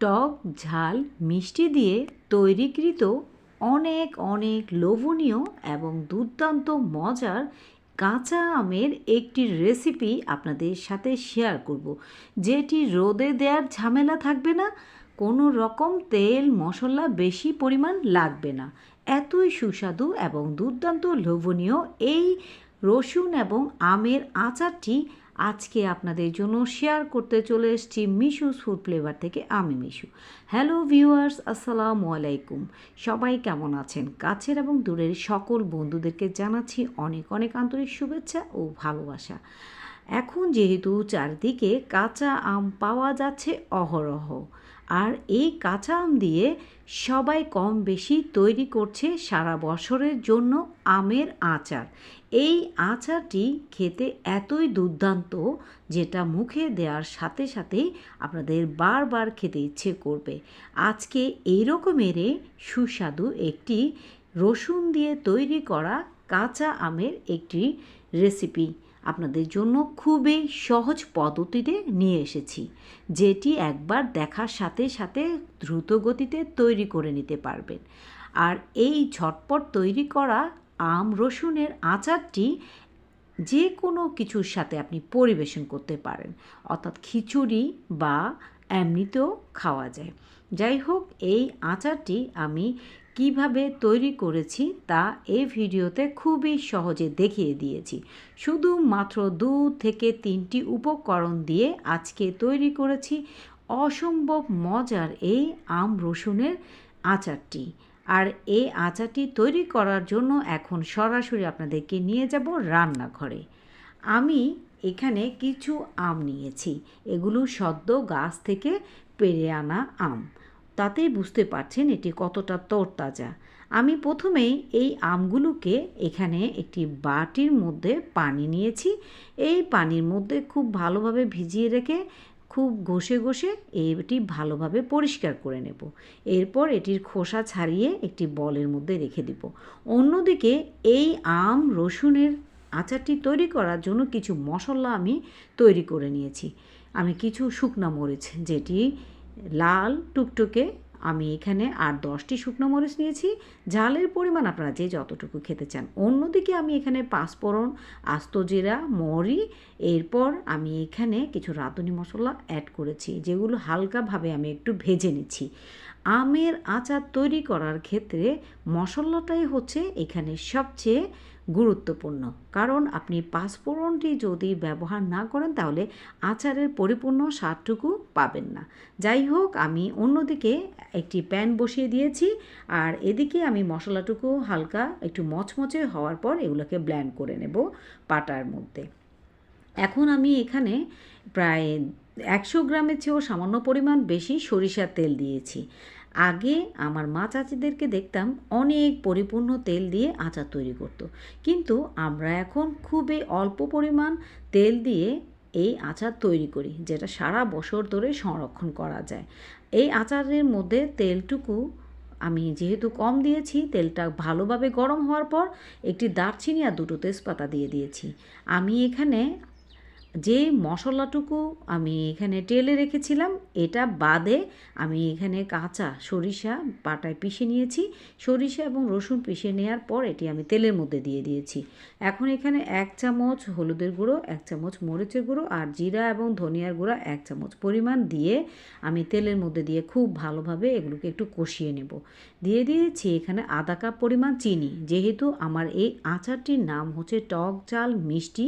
টক, ঝাল, মিষ্টি দিয়ে তৈরিকৃত অনেক অনেক লোভনীয় এবং দুর্দান্ত মজার কাঁচা আমের একটি রেসিপি আপনাদের সাথে শেয়ার করব। যেটি রোদে দেওয়ার ঝামেলা থাকবে না, কোনো রকম তেল, মশলা বেশি পরিমাণ লাগবে না। এতই সুস্বাদু এবং দুর্দান্ত লোভনীয় এই রসুন এবং আমের আচারটি আজকে আপনাদের জন্য শেয়ার করতে চলে এসছি মিশু ফুড ফ্লেভার থেকে আমি মিশু হ্যালো ভিউয়ার্স আসসালামু আলাইকুম। সবাই কেমন আছেন? কাছের এবং দূরের সকল বন্ধুদেরকে জানাচ্ছি অনেক অনেক আন্তরিক শুভেচ্ছা ও ভালোবাসা। এখন যেহেতু চারদিকে কাঁচা আম পাওয়া যাচ্ছে অহরহ। আর এই কাঁচা আম দিয়ে সবাই কম বেশি তৈরি করছে সারা বছরের জন্য আমের আচার। এই আচারটি খেতে এতই দুর্দান্ত যেটা মুখে দেওয়ার সাথে সাথেই আপনাদের বারবার খেতে ইচ্ছে করবে। আজকে এই রকমেরই সুস্বাদু একটি রসুন দিয়ে তৈরি করা কাঁচা আমের একটি রেসিপি। আপনাদের জন্য খুবই সহজ পদ্ধতিতে নিয়ে এসেছি, যেটি একবার দেখার সাথে সাথে দ্রুত গতিতে তৈরি করে নিতে পারবেন। আর এই ঝটপট তৈরি করা আম রসুনের আচারটি যে কোনো কিছুর সাথে আপনি পরিবেশন করতে পারেন, অর্থাৎ খিচুড়ি বা এমনিতেও খাওয়া যায়। যাই হোক, এই আচারটি আমি কীভাবে তৈরি করেছি তা এই ভিডিওতে খুবই সহজে দেখিয়ে দিয়েছি। শুধুমাত্র দু থেকে তিনটি উপকরণ দিয়ে আজকে তৈরি করেছি অসম্ভব মজার এই আম রসুনের আচারটি। আর এই আচারটি তৈরি করার জন্য এখন সরাসরি আপনাদেরকে নিয়ে যাব রান্নাঘরে। আমি এখানে কিছু আম নিয়েছি। এগুলো সদ্য গাছ থেকে পেরে আনা আম। তাতেই বুঝতে পারছেন এটি কতটা তরতাজা। আমি প্রথমেই এই আমগুলোকে এখানে একটি বাটির মধ্যে পানি নিয়েছি। এই পানির মধ্যে খুব ভালোভাবে ভিজিয়ে রেখে খুব ঘষে ঘষে এটি ভালোভাবে পরিষ্কার করে নেব। এরপর এটির খোসা ছাড়িয়ে একটি বলের মধ্যে রেখে দিব। অন্যদিকে এই আম, রসুনের আচারটি তৈরি করার জন্য কিছু মশলা আমি তৈরি করে নিয়েছি। আমি কিছু শুকনা মরিচ, যেটি লাল টুকটুকে আমি এখানে আর দশটি শুকনো মরিচ নিয়েছি। ঝালের পরিমাণ আপনারা যে যতটুকু খেতে চান। অন্যদিকে আমি এখানে পাঁচফোড়ন আস্ত জিরা, মরি, এরপর আমি এখানে কিছু রাঁধুনি মশলা অ্যাড করেছি, যেগুলো হালকাভাবে আমি একটু ভেজে নিচ্ছি। আমের আচার তৈরি করার ক্ষেত্রে মশলাটাই হচ্ছে এখানে সবচেয়ে গুরুত্বপূর্ণ। কারণ আপনি পাঁচফোড়নটি যদি ব্যবহার না করেন, তাহলে আচারের পরিপূর্ণ স্বাদটুকু পাবেন না। যাই হোক, আমি অন্যদিকে একটি প্যান বসিয়ে দিয়েছি, আর এদিকে আমি মশলাটুকু হালকা একটু মচমচে হওয়ার পর এগুলোকে ব্ল্যান্ড করে নেব পাটার মধ্যে। এখন আমি এখানে প্রায় একশো গ্রামের চেয়েও সামান্য পরিমাণ বেশি সরিষার তেল দিয়েছি। আগে আমার মা চাচিদেরকে দেখতাম অনেক পরিপূর্ণ তেল দিয়ে আচার তৈরি করত। কিন্তু আমরা এখন খুবই অল্প পরিমাণ তেল দিয়ে এই আচার তৈরি করি, যেটা সারা বছর ধরে সংরক্ষণ করা যায় এই আচারের মধ্যে তেলটুকু আমি যেহেতু কম দিয়েছি, তেলটা ভালোভাবে গরম হওয়ার পর একটি দারচিনি আর দুটো তেজপাতা দিয়ে দিয়েছি আমি এখানে যে মশলাটুকু আমি এখানে টেলে রেখেছিলাম, এটা বাদে আমি এখানে কাঁচা সরিষা পাটায় পিষে নিয়েছি। সরিষা এবং রসুন পিষে নেওয়ার পর এটি আমি তেলের মধ্যে দিয়ে দিয়েছি। এখন এখানে এক চামচ হলুদের গুঁড়ো, এক চামচ মরিচের গুঁড়ো আর জিরা এবং ধনিয়ার গুঁড়ো এক চামচ পরিমাণ দিয়ে আমি তেলের মধ্যে দিয়ে খুব ভালোভাবে এগুলোকে একটু কষিয়ে নেব। দিয়ে দিয়েছি এখানে আধা কাপ পরিমাণ চিনি। যেহেতু আমার এই আচারটির নাম হচ্ছে টক চাল মিষ্টি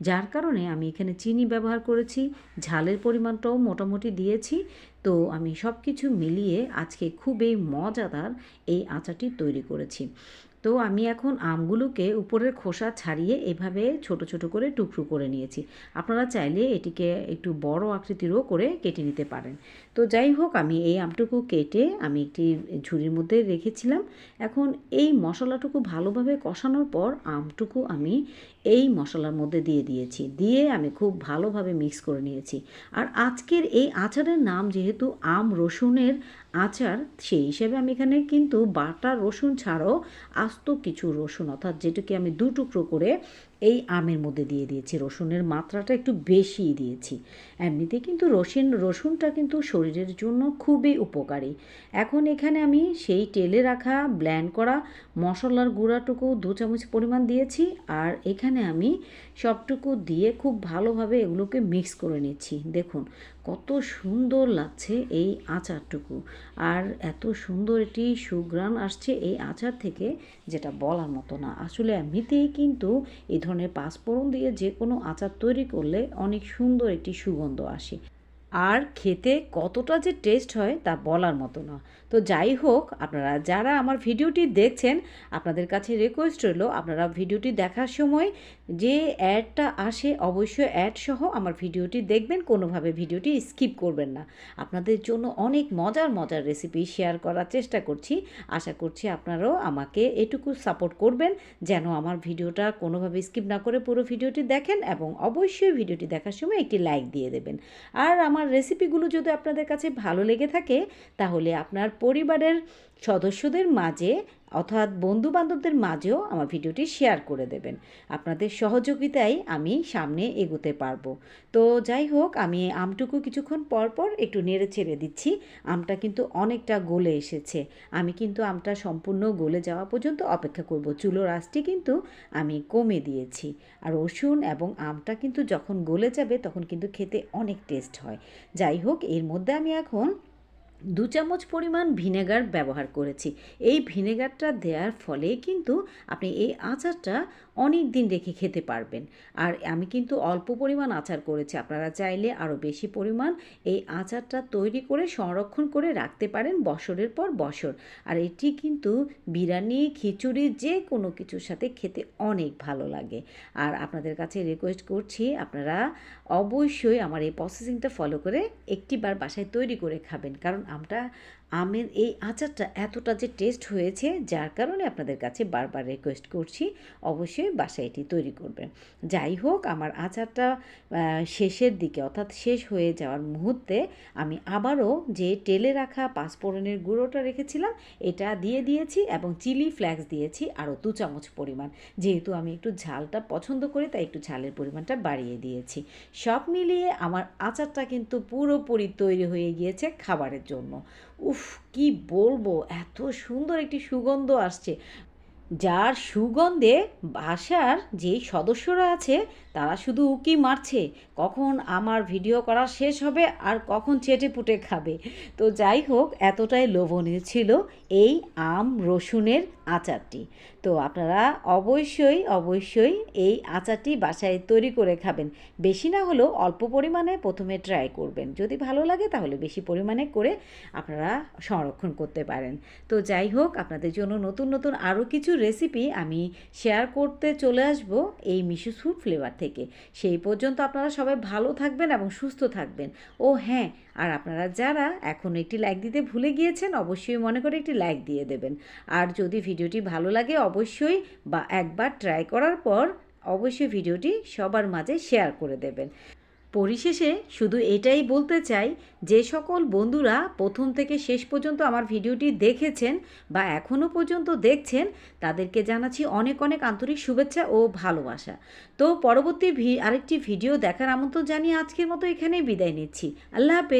যার কারণে আমি এখানে চিনি ব্যবহার করেছি, ঝালের পরিমাণটাও মোটামুটি দিয়েছি। তো আমি সব কিছু মিলিয়ে আজকে খুবই মজাদার এই আচারটি তৈরি করেছি। তো আমি এখন আমগুলোকে উপরের খোসা ছাড়িয়ে এভাবে ছোট ছোট করে টুকরো করে নিয়েছি। আপনারা চাইলে এটিকে একটু বড় আকৃতিরও করে কেটে নিতে পারেন। তো যাই হোক, আমি এই আমটুকু কেটে আমি একটি ঝুড়ির মধ্যে রেখেছিলাম। এখন এই মশলাটুকু ভালোভাবে কষানোর পর আমটুকু আমি এই মশলার মধ্যে দিয়ে দিয়েছি। দিয়ে আমি খুব ভালোভাবে মিক্স করে নিয়েছি। আর আজকের এই আচারের নাম যেহেতু আম রসুনের আচার, সেই হিসেবে আমি এখানে কিন্তু বাটা রসুন ছাড়াও আস্ত কিছু রসুন অর্থাৎ যেটুকু আমি দু টুকরো করে এই আমের মধ্যে দিয়ে দিয়েছি। রসুনের মাত্রাটা একটু বেশি দিয়েছি। এমনিতে কিন্তু রসুন, রসুনটা কিন্তু শরীরের জন্য খুবই উপকারী। এখন এখানে আমি সেই তেলে রাখা ব্ল্যান্ড করা মশলার গুঁড়াটুকু দু চামচ পরিমাণ দিয়েছি আর এখানে আমি সবটুকু দিয়ে খুব ভালোভাবে এগুলোকে মিক্স করে নিচ্ছি। দেখুন, কত সুন্দর লাগছে এই আচারটুকু। আর এত সুন্দর একটি সুগ্রাণ আসছে এই আচার থেকে, যেটা বলার মতো না। আসলে এমনিতেই কিন্তু এই ধরনের পাঁচফোড়ন দিয়ে যে কোনো আচার তৈরি করলে অনেক সুন্দর একটি সুগন্ধ আসে। আর খেতে কতটা যে টেস্ট হয় তা বলার মতো না। তো যাই হোক, আপনারা যারা আমার ভিডিওটি দেখছেন, আপনাদের কাছে রিকোয়েস্ট রইল, আপনারা ভিডিওটি দেখার সময় যে অ্যাডটা আসে অবশ্যই অ্যাড সহ আমার ভিডিওটি দেখবেন, কোনোভাবে ভিডিওটি স্কিপ করবেন না। আপনাদের জন্য অনেক মজার মজার রেসিপি শেয়ার করার চেষ্টা করছি। আশা করছি আপনারাও আমাকে এটুকু সাপোর্ট করবেন, যেন আমার ভিডিওটা কোনোভাবে স্কিপ না করে পুরো ভিডিওটি দেখেন এবং অবশ্যই ভিডিওটি দেখার সময় একটি লাইক দিয়ে দেবেন। আর আমার রেসিপিগুলো যদি আপনাদের কাছে ভালো লেগে থাকে তাহলে আপনার পরিবারের সদস্যদের মাঝে অর্থাৎ বন্ধু বান্ধবদের মাঝেও আমার ভিডিওটি শেয়ার করে দেবেন। আপনাদের সহযোগিতায় আমি সামনে এগোতে পারব। তো যাই হোক, আমি আমটুকু কিছুক্ষণ পর পর একটু নেড়ে ছেড়ে দিচ্ছি। আমটা কিন্তু অনেকটা গলে এসেছে। আমি কিন্তু আমটা সম্পূর্ণ গলে যাওয়া পর্যন্ত অপেক্ষা করব। চুলোর আঁচটি কিন্তু আমি কমে দিয়েছি। আর রসুন এবং আমটা কিন্তু যখন গলে যাবে, তখন কিন্তু খেতে অনেক টেস্ট হয়। যাই হোক, এর মধ্যে আমি এখন দু চামচ পরিমাণ ভিনেগার ব্যবহার করেছি। এই ভিনেগারটা দেওয়ার ফলে কিন্তু আপনি এই আচারটা অনেক দিন রেখে খেতে পারবেন। আর আমি কিন্তু অল্প পরিমাণ আচার করেছি। আপনারা চাইলে আরও বেশি পরিমাণ এই আচারটা তৈরি করে সংরক্ষণ করে রাখতে পারেন বছরের পর বছর। আর এটি কিন্তু বিরিয়ানি, খিচুড়ি যে কোনো কিছুর সাথে খেতে অনেক ভালো লাগে। আর আপনাদের কাছে রিকোয়েস্ট করছি, আপনারা অবশ্যই আমার এই প্রসেসিংটা ফলো করে একটিবার বাসায় তৈরি করে খাবেন। কারণ আমরা আমের এই আচারটা এতটা যে টেস্ট হয়েছে, যার কারণে আপনাদের কাছে বারবার রিকোয়েস্ট করছি, অবশ্যই বাসায় এটি তৈরি করবেন। যাই হোক, আমার আচারটা শেষের দিকে অর্থাৎ শেষ হয়ে যাওয়ার মুহূর্তে আমি আবারও যে টেলে রাখা পাঁচফোড়নের গুঁড়োটা রেখেছিলাম, এটা দিয়ে দিয়েছি এবং চিলি ফ্লেক্স দিয়েছি আরও দু চামচ পরিমাণ। যেহেতু আমি একটু ঝালটা পছন্দ করি, তাই একটু ঝালের পরিমাণটা বাড়িয়ে দিয়েছি। সব মিলিয়ে আমার আচারটা কিন্তু পুরোপুরি তৈরি হয়ে গিয়েছে খাবারের জন্য। উফ কি বলব? এত সুন্দর একটি সুগন্ধ আসছে। যার সুগন্ধে বাসার যেই সদস্যরা আছে, তারা শুধু উকি মারছে, কখন আমার ভিডিও করা শেষ হবে আর কখন চেটে পুটে খাবে। তো যাই হোক, এতটাই লোভনীয় ছিল এই আম রসুনের আচারটি। তো আপনারা অবশ্যই অবশ্যই এই আচারটি বাসায় তৈরি করে খাবেন। বেশি না হলেও অল্প পরিমাণে প্রথমে ট্রাই করবেন। যদি ভালো লাগে তাহলে বেশি পরিমাণে করে আপনারা সংরক্ষণ করতে পারেন। তো যাই হোক, আপনাদের জন্য নতুন নতুন আরও কিছু রেসিপি আমি শেয়ার করতে চলে আসব এই মিশু ফুড ফ্লেভার থেকে। সেই পর্যন্ত আপনারা সবাই ভালো থাকবেন এবং সুস্থ থাকবেন। ও হ্যাঁ আর আপনারা যারা এখন একটি লাইক দিতে ভুলে গিয়েছেন, অবশ্যই মনে করে একটি লাইক দিয়ে দেবেন। আর যদি ভিডিওটি ভালো লাগে, অবশ্যই বা একবার ট্রাই করার পর অবশ্যই ভিডিওটি সবার মাঝে শেয়ার করে দেবেন। পরিশেষে শুধু এটাই বলতে চাই যে সকল বন্ধুরা প্রথম থেকে শেষ পর্যন্ত আমার ভিডিওটি দেখেছেন বা এখনও পর্যন্ত দেখছেন, তাদেরকে জানাচ্ছি অনেক অনেক আন্তরিক শুভেচ্ছা ও ভালোবাসা। তো পরবর্তী আরেকটি ভিডিও দেখার আমন্ত্রণ জানিয়ে আজকের মতো এখানেই বিদায় নিচ্ছি। আল্লাহ হাফেজ।